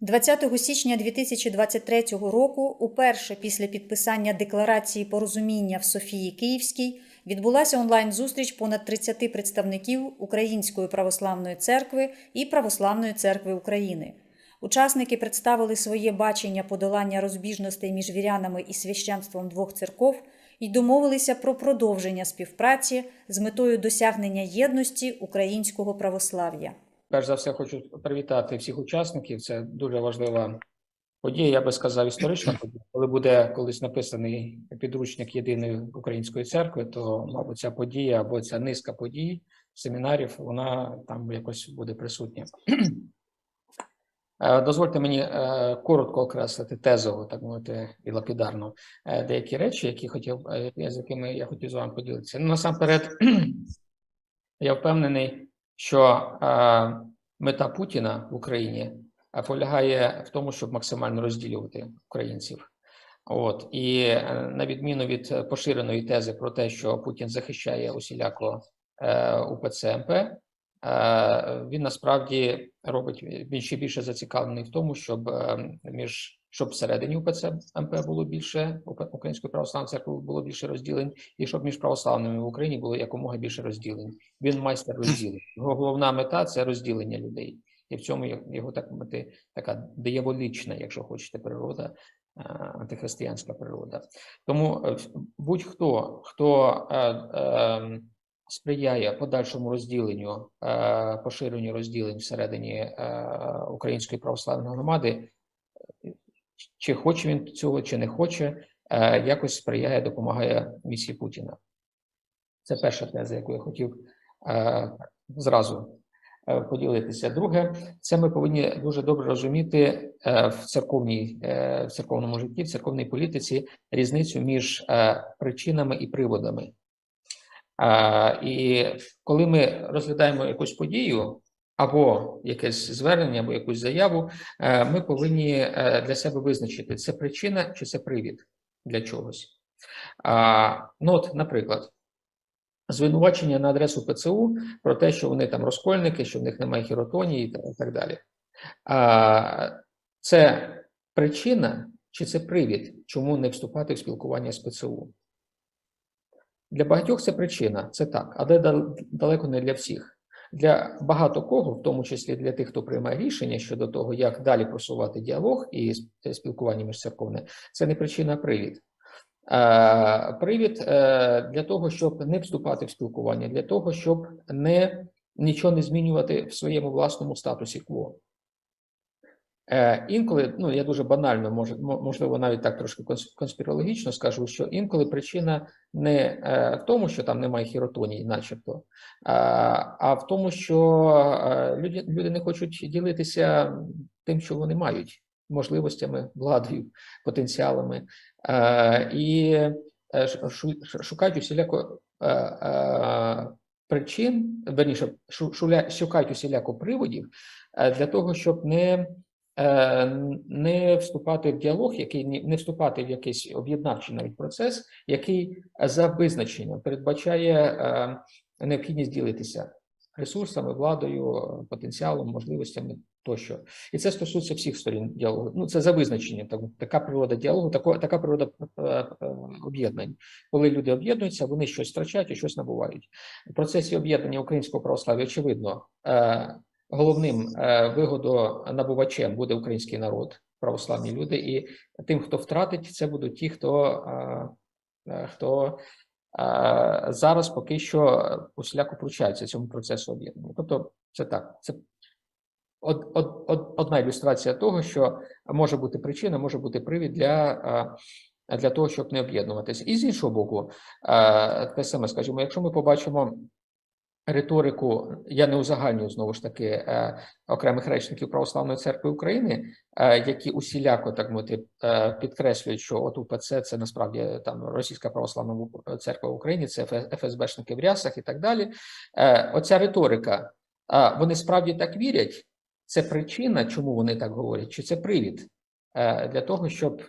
20 січня 2023 року, уперше після підписання декларації порозуміння в Софії Київській, відбулася онлайн-зустріч понад 30 представників Української православної церкви і Православної церкви України. Учасники представили своє бачення подолання розбіжностей між вірянами і священством двох церков і домовилися про продовження співпраці з метою досягнення єдності українського православ'я. Перш за все, хочу привітати всіх учасників. Це дуже важлива подія. Я би сказав, історична подія. Коли буде колись написаний підручник єдиної української церкви, то мабуть ця подія або ця низка подій, семінарів, вона там якось буде присутня. Е, Дозвольте мені е, коротко окреслити тезово, так мовити, і лапідарно е, деякі речі, які хотів, з якими я хотів з вами поділитися. Ну, насамперед, я впевнений, що е, мета Путіна в Україні е, полягає в тому, щоб максимально розділювати українців. От і е, на відміну від поширеної тези про те, що Путін захищає усіляко УПЦ МП, він насправді робить він ще більше зацікавлений в тому, щоб між щоб всередині УПЦ МП було більше Української православної церкви було більше розділень, і щоб між православними в Україні було якомога більше розділень. Він майстер розділень. Його головна мета це розділення людей, і в цьому його- так мати така дияволічна, якщо хочете, природа, е, антихристиянська природа. Тому е, будь-хто хто е, е, сприяє подальшому розділенню, е, поширенню розділень всередині е, української православної громади, чи хоче він цього, чи не хоче, е, якось сприяє, допомагає місії Путіна. Це перша теза, яку я хотів е, зразу е, поділитися. Друге, це ми повинні дуже добре розуміти в церковній в церковному житті, в церковній політиці різницю між причинами і приводами. І коли ми розглядаємо якусь подію або якесь звернення, або якусь заяву, е, ми повинні е, для себе визначити, це причина чи це привід для чогось. Ну, от, наприклад, звинувачення на адресу ПЦУ про те, що вони там розкольники, що в них немає хіротонії і так далі. Це причина чи це привід, чому не вступати в спілкування з ПЦУ? Для багатьох це причина, це так, але далеко не для всіх. Для багато кого, в тому числі для тих, хто приймає рішення щодо того, як далі просувати діалог і сп- спілкування міжцерковне, це не причина, а привід. Е, Привід е, для того, щоб не вступати в спілкування, для того, щоб не нічого не змінювати в своєму власному статусі кво. Е, Інколи, ну я дуже банально, може, можливо, навіть так трошки конспірологічно скажу, що інколи причина не е, в тому, що там немає хіротонії, начебто, а, в тому, що е, люди, люди не хочуть ділитися тим, що вони мають, можливостями, владою, потенціалами, і шукають усіляко причин, верніше, шукають усіляко приводів для того, щоб не не вступати в діалог, який не- вступати в якийсь об'єднавчий навіть процес, який е, за визначенням передбачає е, необхідність ділитися ресурсами, владою, е, потенціалом, можливостями тощо. І це стосується всіх сторін діалогу. Ну це за визначенням. Так, така природа діалогу, тако, така природа е, е, об'єднань. Коли люди об'єднуються, вони щось втрачають і щось набувають. В процесі об'єднання українського православ'я, очевидно, е, головним е, вигодонабувачем буде український народ, православні люди, і тим, хто втратить, це будуть ті, хто, е, е, хто зараз поки що усіляко включаються цьому процесу об'єднання. Тобто, це так, це од, од, од, одна ілюстрація того, що може бути причина, може бути привід для. Для того щоб не об'єднуватися, і з іншого боку, те саме скажімо, якщо ми побачимо риторику, я не узагальнюю знову ж таки е, окремих речників Православної церкви України, е, які усіляко так мовити е, підкреслюють, що от УПЦ це насправді там Російська православна церква в Україні, це ФСБшники в рясах і так далі. Оця риторика, вони справді так вірять. Це причина, чому вони так говорять, чи це привід для того, щоб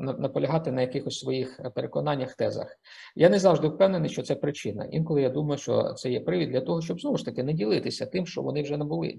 наполягати на якихось своїх переконаннях, тезах. Я не завжди впевнений, що це причина. Інколи я думаю, що це є привід для того, щоб знову ж таки не ділитися тим, що вони вже набули,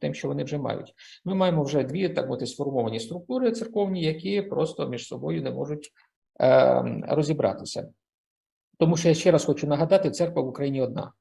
тим, що, вони вже мають. Ми маємо вже дві так мовити сформовані структури церковні, які просто між собою не можуть е, розібратися. Тому що я ще раз хочу нагадати: церква в Україні одна.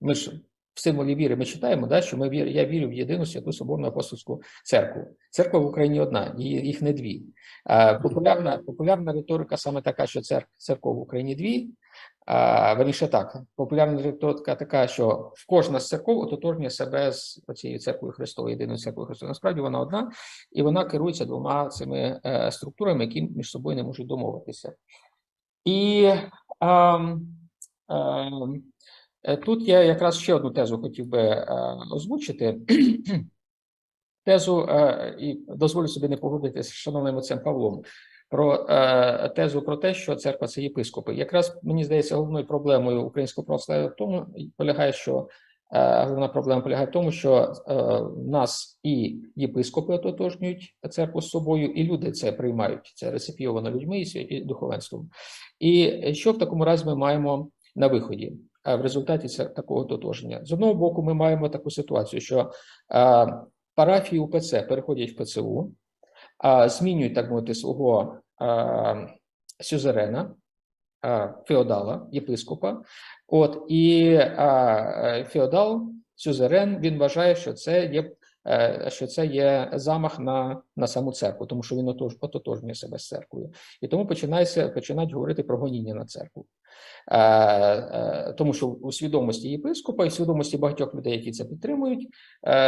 Ми ж в символі віри ми читаємо, да, що ми вір, я вірю в єдину святу соборну апостольську церкву. Церква в Україні одна, їх не дві. Е, популярна, популярна риторика саме така, що цер, церков в Україні дві. А, верніше так, популярна риторика така, що кожна з церков ототожнює себе з цією церквою Христовою, єдиною церквою Христовою. Насправді вона одна, і вона керується двома цими е, структурами, які між собою не можуть домовитися. І ем, е, тут я якраз ще одну тезу хотів би е, озвучити. Тезу, е, і дозволю собі не погодитися з шановним отцем Павлом, про е, тезу про те, що церква це єпископи. Якраз мені здається, головною проблемою українського православ'я в тому полягає, що е, головна проблема полягає в тому, що е, нас і єпископи ототожнюють церкву з собою, і люди це приймають. Це реципійовано людьми і духовенством. І що в такому разі ми маємо на виході? В результаті такого тотоження. З одного боку, ми маємо таку ситуацію, що парафії УПЦ переходять в ПЦУ, змінюють, так мовити, свого сюзерена, феодала, єпископа. От і феодал, сюзерен, він вважає, що це є. Е, Що це є замах на, на саму церкву, тому що він отож, ототожнює себе з церквою, і тому починається починають говорити про гоніння на церкву. Е, е, тому що у свідомості єпископа і свідомості багатьох людей, які це підтримують,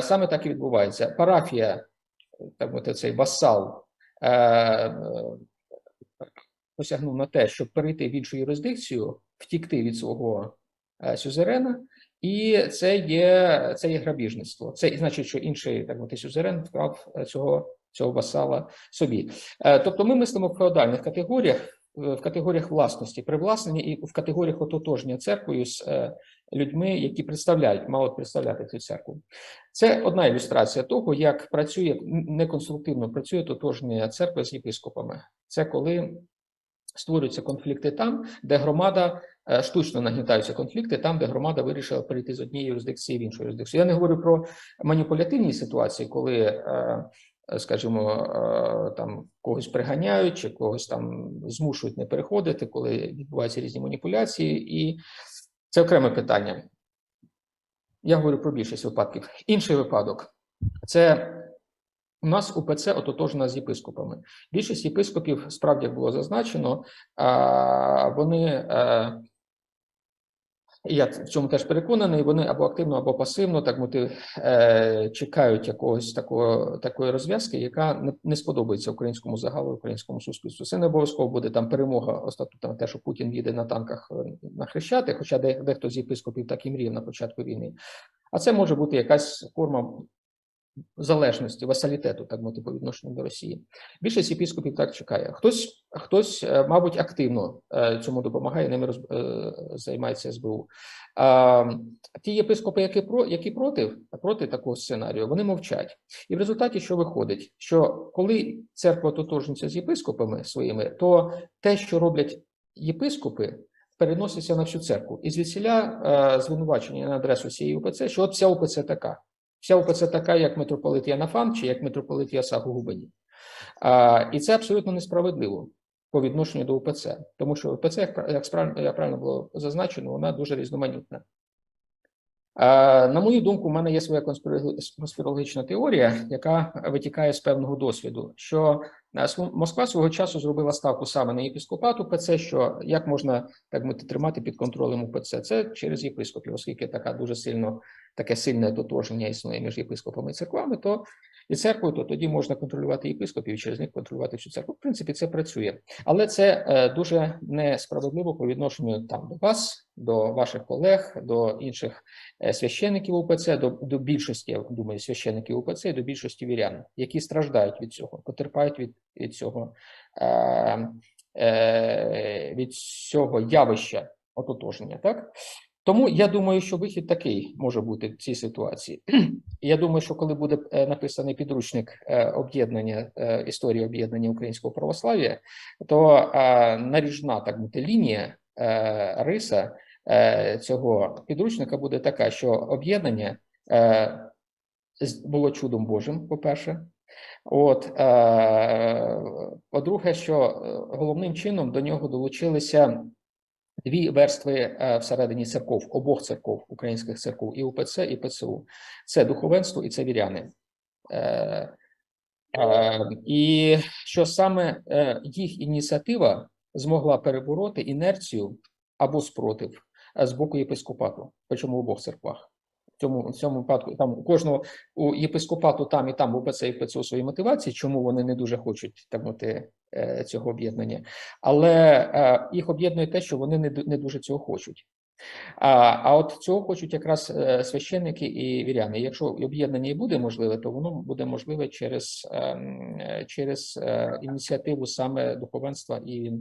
саме так і відбувається. Парафія, так мовити, цей васал, посягнув на те, щоб перейти в іншу юрисдикцію, втікти від свого сюзерена, і це є, це є грабіжництво. Це значить, що інший так мовити, сюзерен вкрав е, цього, цього васала собі. Е, Тобто ми мислимо в феодальних категоріях, е, в категоріях власності, привласнення і в категоріях ототожнення церквою з е, людьми, які представляють, мають представляти цю церкву. Це одна ілюстрація того, як працює неконструктивно працює тотожня церква з єпископами. Це коли створюються конфлікти там, де громада е, штучно нагнітаються конфлікти, там, де громада вирішила перейти з однієї юрисдикції в іншу юрисдикцію. Я не говорю про маніпулятивні ситуації, коли, е, е, скажімо, е, там когось приганяють чи когось там змушують не переходити, коли відбуваються різні маніпуляції, і це окреме питання. Я говорю про більшість випадків. Інший випадок це у нас УПЦ ототожена з єпископами. Більшість єпископів, справді як було зазначено, вони, е, я в цьому теж переконаний, вони або активно, або пасивно так мовити, е, чекають якогось такого, такої розв'язки, яка не, не сподобається українському загалу, українському суспільству. Це не обов'язково буде там перемога остатутна, те, що Путін їде на танках е, на Хрещати, хоча де- дехто з єпископів так і мріяв на початку війни. А це може бути якась форма залежності, васалітету, так мовити, по відношенню до Росії. Більшість єпископів так чекає. Хтось, хтось, е, мабуть, активно е, цьому допомагає, ними роз, е, займається СБУ. Ті єпископи, які про які проти, проти такого сценарію, вони мовчать. І в результаті що виходить? Що коли церква тотожниться з єпископами своїми, то те, що роблять єпископи, переноситься на всю церкву. І звідсіля звинувачення на адресу всієї УПЦ, що от вся УПЦ така. Вся УПЦ така, як митрополит Янафан чи як митрополит Ясак у Губині. А, і це абсолютно несправедливо по відношенню до УПЦ, тому що УПЦ, як, як, правильно було зазначено, вона дуже різноманітна. На мою думку, в мене є своя конспірологі- конспірологічна теорія, яка витікає з певного досвіду, що Москва свого часу зробила ставку саме на єпископат УПЦ, що як можна так мовити, тримати під контролем УПЦ, це через єпископів, оскільки така дуже сильно таке сильне дотоження існує між єпископами і церквами, то і церквою, то тоді можна контролювати єпископів і через них контролювати всю церкву. В принципі, це працює, але це е, дуже несправедливо по відношенню там до вас, до ваших колег, до інших е, священиків УПЦ, до, до більшості, я думаю, священиків УПЦ і до більшості вірян, які страждають від цього, потерпають від, від цього. Е, е, від цього явища ототожнення, так? Тому я думаю, що вихід такий може бути в цій ситуації. Я думаю, що коли буде е, написаний підручник е, об'єднання е, історії об'єднання українського православ'я, то наріжна так мовити лінія риса цього підручника буде така, що об'єднання було чудом Божим, по-перше. От, е, по-друге, що головним чином до нього долучилися дві верстви е, всередині церков, обох церков, українських церков, і УПЦ, і ПЦУ. Це духовенство і це віряни. Е, е, і що саме їх ініціатива змогла перебороти інерцію або спротив з боку єпископату, причому в обох церквах. В цьому, в цьому випадку там у кожного у єпископату там і там в УПЦ і ПЦУ свої мотивації, чому вони не дуже хочуть так мовити, е, цього об'єднання. Але е, їх об'єднує те, що вони не, не дуже цього хочуть. А, а от цього хочуть якраз е, священники і віряни. Якщо об'єднання і буде можливе, то воно буде можливе через, ем, через ініціативу саме духовенства і,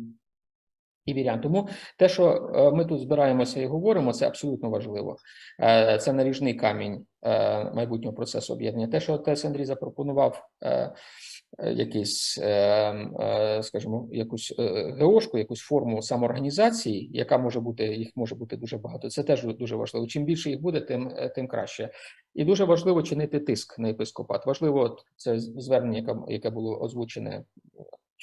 і вірян. Тому те, що е, ми тут збираємося і говоримо, це абсолютно важливо. Е, Це наріжний камінь е, майбутнього процесу об'єднання. Те, що отець Андрій запропонував якийсь, скажімо, якусь ГОшку, якусь форму самоорганізації, яка може бути, їх може бути дуже багато. Це теж дуже важливо. Чим більше їх буде, тим, тим краще. І дуже важливо чинити тиск на єпископат. Важливо це звернення, яке було озвучене.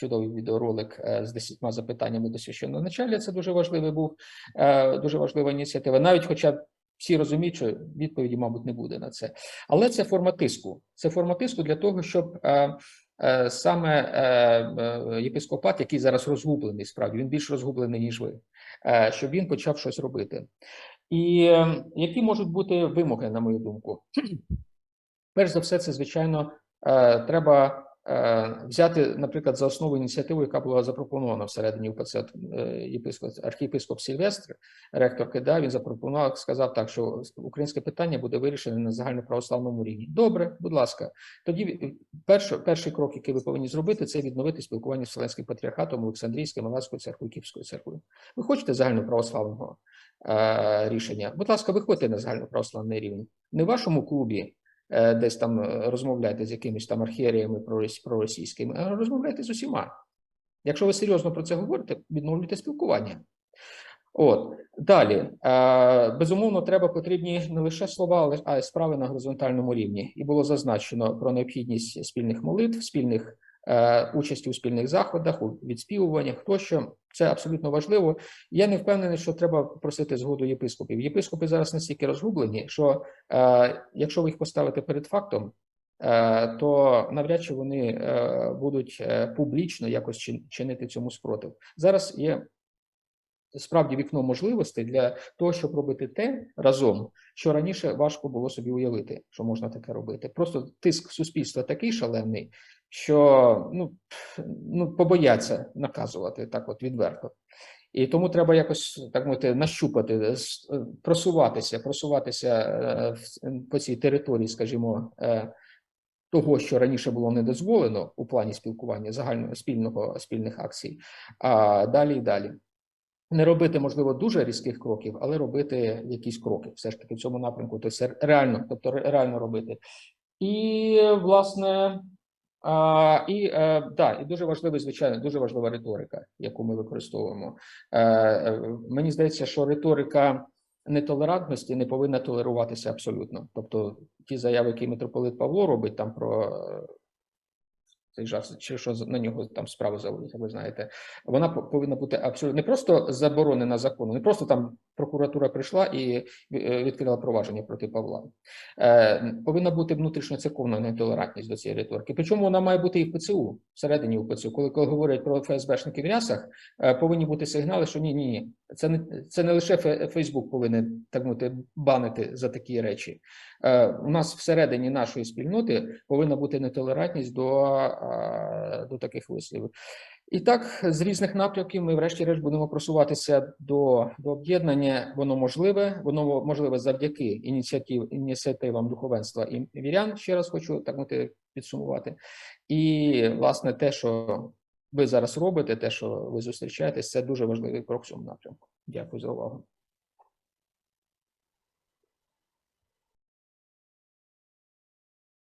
Чудовий відеоролик е, з десятьма запитаннями до священного начальника. Це дуже важливий був, е, дуже важлива ініціатива. Навіть хоча всі розуміють, що відповіді, мабуть, не буде на це. Але це форма тиску. Це форма тиску для того, щоб е, саме єпископат, який зараз розгублений, справді він більш розгублений, ніж ви, щоб він почав щось робити. І які можуть бути вимоги, на мою думку? Перш за все, це звичайно треба взяти, наприклад, за основу ініціативу, яка була запропонована всередині УПЦ е, єпископ, архієпископ Сильвестр, ректор КИДА, він запропонував, сказав так, що українське питання буде вирішене на загальноправославному рівні. Добре, будь ласка. Тоді е, перший, перший крок, який ви повинні зробити, це відновити спілкування з Вселенським патріархатом, Олександрійською, Малазькою церквою, Київською церквою. Ви хочете загальноправославного е, рішення? Будь ласка, виходьте на загальноправославний рівень. Не в вашому клубі е, десь там е, розмовляйте з якимись там архієріями пророс- проросійськими, а розмовляйте з усіма. Якщо ви серйозно про це говорите, відновлюйте спілкування. От далі е, безумовно, треба потрібні не лише слова, але а й справи на горизонтальному рівні. І було зазначено про необхідність спільних молитв, спільних е, участі у спільних заходах, у відспівуваннях. Тощо це абсолютно важливо. Я не впевнений, що треба просити згоду єпископів. Єпископи зараз настільки розгублені, що е, якщо ви їх поставите перед фактом, е, то навряд чи вони е, будуть е, публічно якось чин- чинити цьому спротив. Зараз є справді вікно можливостей для того, щоб робити те разом, що раніше важко було собі уявити, що можна таке робити. Просто тиск суспільства такий шалений, що ну, ну побояться наказувати так, от відверто. І тому треба якось так мовити нащупати, е, просуватися, просуватися е, по цій території, скажімо, е, того, що раніше було не дозволено у плані спілкування загального спільного спільних акцій, а далі і далі. Не робити, можливо, дуже різких кроків, але робити якісь кроки, все ж таки в цьому напрямку, тобто реально, тобто реально робити. І власне, а, і е, да, і дуже важливий, звичайно, дуже важлива риторика, яку ми використовуємо. Е, е, мені здається, що риторика нетолерантності не повинна толеруватися абсолютно. Тобто, ті заяви, які митрополит Павло робить там про е, цей жах, чи що на нього там справу заводять, ви знаєте, вона по- повинна бути абсолютно не просто заборонена законом, не просто там прокуратура прийшла і е, відкрила провадження проти Павла. Е, повинна бути внутрішньоцерковна нетолерантність до цієї риторики. Причому вона має бути і в ПЦУ, всередині у ПЦУ. Коли, коли говорять про ФСБшників в рясах, е, повинні бути сигнали, що ні, ні, ні, це не це не лише Фейсбук повинен так мовити банити за такі речі. У нас всередині нашої спільноти повинна бути нетолерантність до, до таких висловів. І так, з різних напрямків ми, врешті-решт, будемо просуватися до, до об'єднання. Воно можливе, воно можливе завдяки ініціатив, ініціативам духовенства і вірян. Ще раз хочу так мати підсумувати. І власне те, що ви зараз робите, те, що ви зустрічаєтесь, це дуже важливий крок в цьому напрямку. Дякую за увагу.